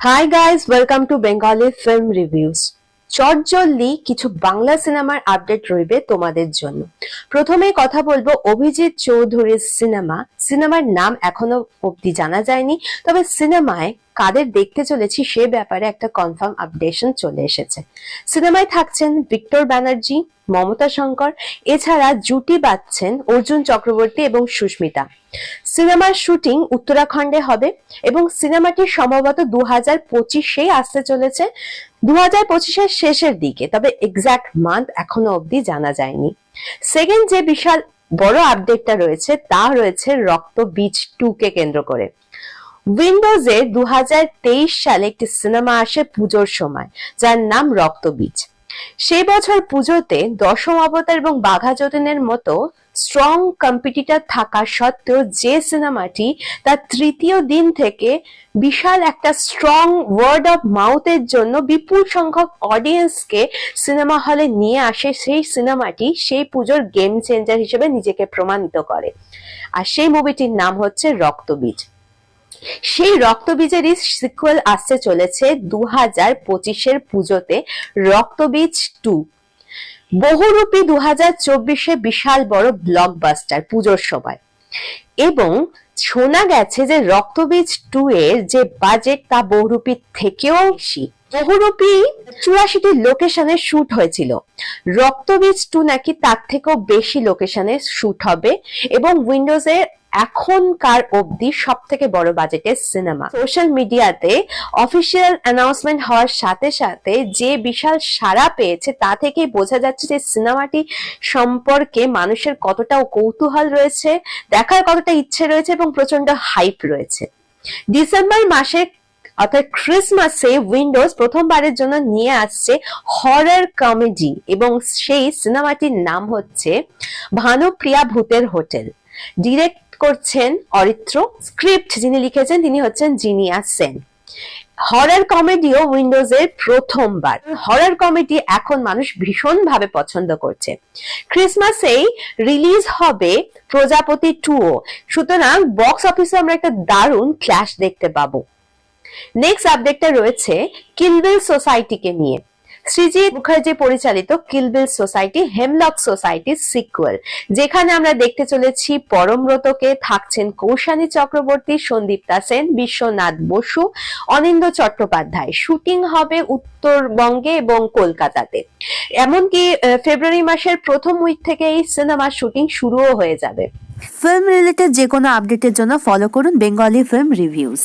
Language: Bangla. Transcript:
Hi guys welcome to Bengali film reviews চটজলদি কিছু বাংলা সিনেমার আপডেট রইবে তোমাদের জন্য। প্রথমে কথা বলব অভিজিৎ চৌধুরীর সিনেমা সিনেমার নাম এখনও অবধি জানা যায়নি, তবে সিনেমায় কাদের দেখতে চলেছি সে ব্যাপারে একটা কনফার্ম আপডেশন চলে এসেছে। সিনেমায় থাকছেন ভিক্টর ব্যানার্জি, মমতা শঙ্কর, এছাড়া জুটি বাঁধছেন অর্জুন চক্রবর্তী এবং সুস্মিতা। সিনেমার শুটিং উত্তরাখণ্ডে হবে এবং সিনেমাটি সম্ভবত দু হাজার পঁচিশেই আসতে চলেছে। দু হাজার পঁচিশের শেষের দিকে, তবে এক্সাক্ট মান্থ এখনও অবধি জানা যায়নি। সেকেন্ড যে বিশাল বড় আপডেটটা রয়েছে, তা রয়েছে রক্ত বীজ টু কে কেন্দ্র করে। উইন্ডোজে দু সালে একটি সিনেমা আসে পুজোর সময়, যার নাম রক্তবীজ। সেই বছর পুজোতে দশম অবতার এবং বাঘা যতীনের মতো স্ট্রং কম্পিটিটর থাকা সত্ত্বেও যে সিনেমাটি তার তৃতীয় দিন থেকে বিশাল একটা স্ট্রং ওয়ার্ড অফ মাউথের জন্য বিপুল সংখ্যক অডিয়েন্সকে সিনেমা হলে নিয়ে আসে, সেই সিনেমাটি সেই পুজোর গেম চেঞ্জার হিসেবে নিজেকে প্রমাণিত করে। আর সেই মুভিটির নাম হচ্ছে রক্তবীজ। সেই রক্তবীজেরই সিকুয়েল আসতে চলেছে দু হাজার পঁচিশের পুজোতে রক্তবীজ টু বহুরূপী দু হাজার চব্বিশে বিশাল বড় ব্লকবাস্টার পুজোর সময়। এবং শোনা গেছে যে রক্তবীজ টু এর যে বাজেট তা বহুরূপীর থেকেও বেশি। বহুরূপী চুরাশিটি লোকেশনে শুট হয়েছিল। রক্তবীজ টু নাকি তার থেকেও বেশি লোকেশনে শুট হবে। এবং উইন্ডোজের এখনকার অবধি সব থেকে বড় বাজেটের সিনেমা। সোশ্যাল মিডিয়াতে অফিসিয়াল অ্যানাউন্সমেন্ট হওয়ার সাথে সাথে যে বিশাল সাড়া পেয়েছে, তা থেকে বোঝা যাচ্ছে যে সিনেমাটি সম্পর্কে মানুষের কতটা কৌতূহল রয়েছে, দেখার কতটা ইচ্ছে রয়েছে এবং প্রচণ্ড হাইপ রয়েছে। ডিসেম্বর মাসে অর্থাৎ ক্রিসমাসে উইন্ডোজ প্রথমবারের জন্য নিয়ে আসছে হরর কমেডি এবং সেই সিনেমাটির নাম হচ্ছে ভানুপ্রিয়া ভূতের হোটেল। ডিরেক্ট করছেন অরিত্র স্ক্রিপ্ট যিনি লিখেছেন তিনি হচ্ছেন জিনিয়া সেন। হরর কমেডিও উইন্ডোজের প্রথমবার। হরর কমেডি এখন মানুষ ভীষণভাবে পছন্দ করছে। ক্রিসমাসেই রিলিজ হবে প্রজাপতি টুও সুতরাং বক্স অফিসে আমরা একটা দারুণ ক্ল্যাশ দেখতে পাবো। নেক্সট আপডেটটা রয়েছে কিলবিল সোসাইটিকে নিয়ে। সৃজিৎ মুখার্জি পরিচালিত কিলবিল সোসাইটি, হেমলক সোসাইটির সিকুয়েল। যেখানে আমরা দেখতে চলেছি পরমব্রতকে থাকছেন কৌশানী চক্রবর্তী সন্দীপ্তা সেন, বিশ্বনাথ বসু, অনিন্দ চট্টোপাধ্যায়। শুটিং হবে উত্তরবঙ্গে এবং কলকাতাতে। এমনকি ফেব্রুয়ারি মাসের প্রথম উইক থেকে এই সিনেমার শুটিং শুরুও হয়ে যাবে। ফিল্ম রিলেটেড যে কোনো আপডেটের জন্য ফলো করুন বেঙ্গলি ফিল্ম রিভিউজ